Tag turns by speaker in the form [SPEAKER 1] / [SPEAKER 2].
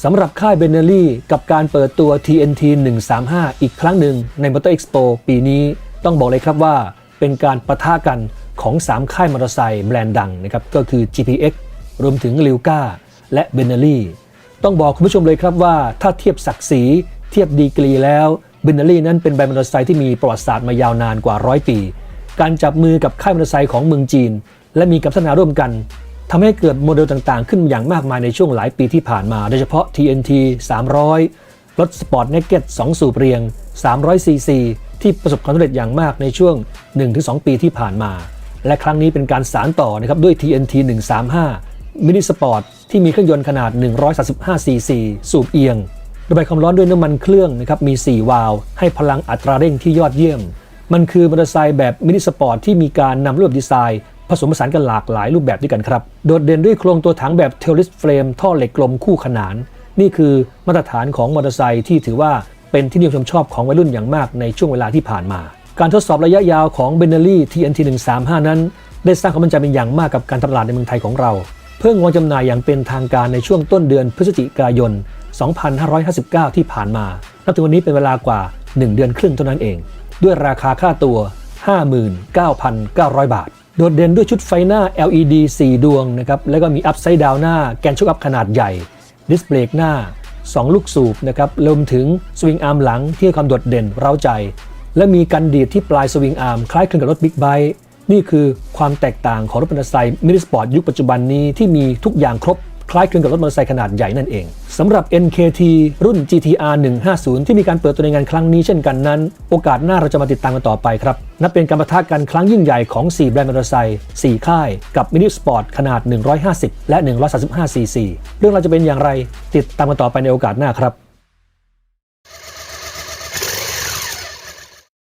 [SPEAKER 1] สำหรับค่ายเบนเนลี่กับการเปิดตัว TNT 135 อีกครั้งหนึ่งใน Motor Expo ปีนี้ต้องบอกเลยครับว่า เป็นการประทะกันของ 3 ค่ายมอเตอร์ไซค์แบรนด์ดังนะครับก็คือ GPX รวมถึง l i ก้าและเบนเนลี่ต้องบอกคุณผู้ชมเลยครับว่า ถ้าเทียบศักดิ์ศรีเทียบดีกรีแล้วเบนเนลี่นั้นเป็นแบรนด์มอเตอร์ไซค์ที่มีประวัติศาสตร์มายาวนานกว่าร้อยปี การจับมือกับค่ายมอเตอร์ไซค์ของเมืองจีน และมีการพัฒนาร่วมกัน ทำให้เกิดโมเดลต่างๆ ขึ้นอย่างมากมายในช่วงหลายปีที่ผ่านมา โดยเฉพาะ TNT 300 รถสปอร์ตเนกเก็ต2สูบเรียง 300 cc ที่ประสบความสำเร็จอย่างมากในช่วง 1-2 ปีที่ผ่านมา และครั้งนี้เป็นการสานต่อนะครับด้วย TNT 135 มินิสปอร์ตที่มีเครื่องยนต์ขนาด 135 cc สูบเอียง ระบายความร้อนด้วยน้ำมันเครื่องนะครับมี 4 วาล์วให้พลังอัตราเร่งที่ยอดเยี่ยม มันคือมอเตอร์ไซค์แบบมินิสปอร์ตที่มีการนำรูปดีไซน์ ผสมผสานกันหลากหลายรูปแบบด้วยกันครับ โดดเด่นด้วยโครงตัวถังแบบเทลลิสเฟรมท่อเหล็กกลมคู่ขนาน นี่คือมาตรฐานของมอเตอร์ไซค์ที่ถือว่าเป็นที่นิยมชมชอบของวัยรุ่นอย่างมากในช่วงเวลาที่ผ่านมา การทดสอบระยะยาวของ b e n e l l y TNT 135 นั้น ได้สร้างความมั่นใจเป็นอย่างมากกับการตลาดในเมืองไทยของเรา เพิ่งวางจำหน่ายอย่างเป็นทางการในช่วงต้นเดือนพฤศจิกายน 2559 ที่ผ่านมานับถึงวันนี้เป็นเวลากว่า 1 เดือนครึ่งเท่านั้นเอง ด้วยราคาค่าตัว 59,900 บาท โดดเด่นด้วยชุดไฟหน้า LED 4 ดวงนะครับ แล้วก็มีอัพไซด์ดาวหน้าแกนโชกอัพขนาดใหญ่ ดิสเบรกหน้า 2 ลูกสูบนะครับรวมถึงสวิงอาร์มหลังที่ให้ความโดดเด่นเร้าใจ และมีกันดีดที่ปลายสวิงอาร์มคล้ายคลึงกับรถบิ๊กไบค์นี่คือความแตกต่างของรถมอเตอร์ไซค์มินิสปอร์ตยุคปัจจุบันนี้ที่มีทุกอย่างครบ คล้ายคลึงกับรถมอเตอร์ไซค์ขนาดใหญ่นั่นเองสำหรับ NKT รุ่น GTR 150 ที่มีการเปิดตัวในงานครั้งนี้เช่นกันนั้น โอกาสหน้าเราจะมาติดตามกันต่อไปครับ นับเป็นการประทะกันครั้งยิ่งใหญ่ของ 4 แบรนด์มอเตอร์ไซค์4ค่าย กับมินิสปอร์ตขนาด 150 และ 135 cc เรื่องเราจะเป็นอย่างไร ติดตามกันต่อไปในโอกาสหน้าครับ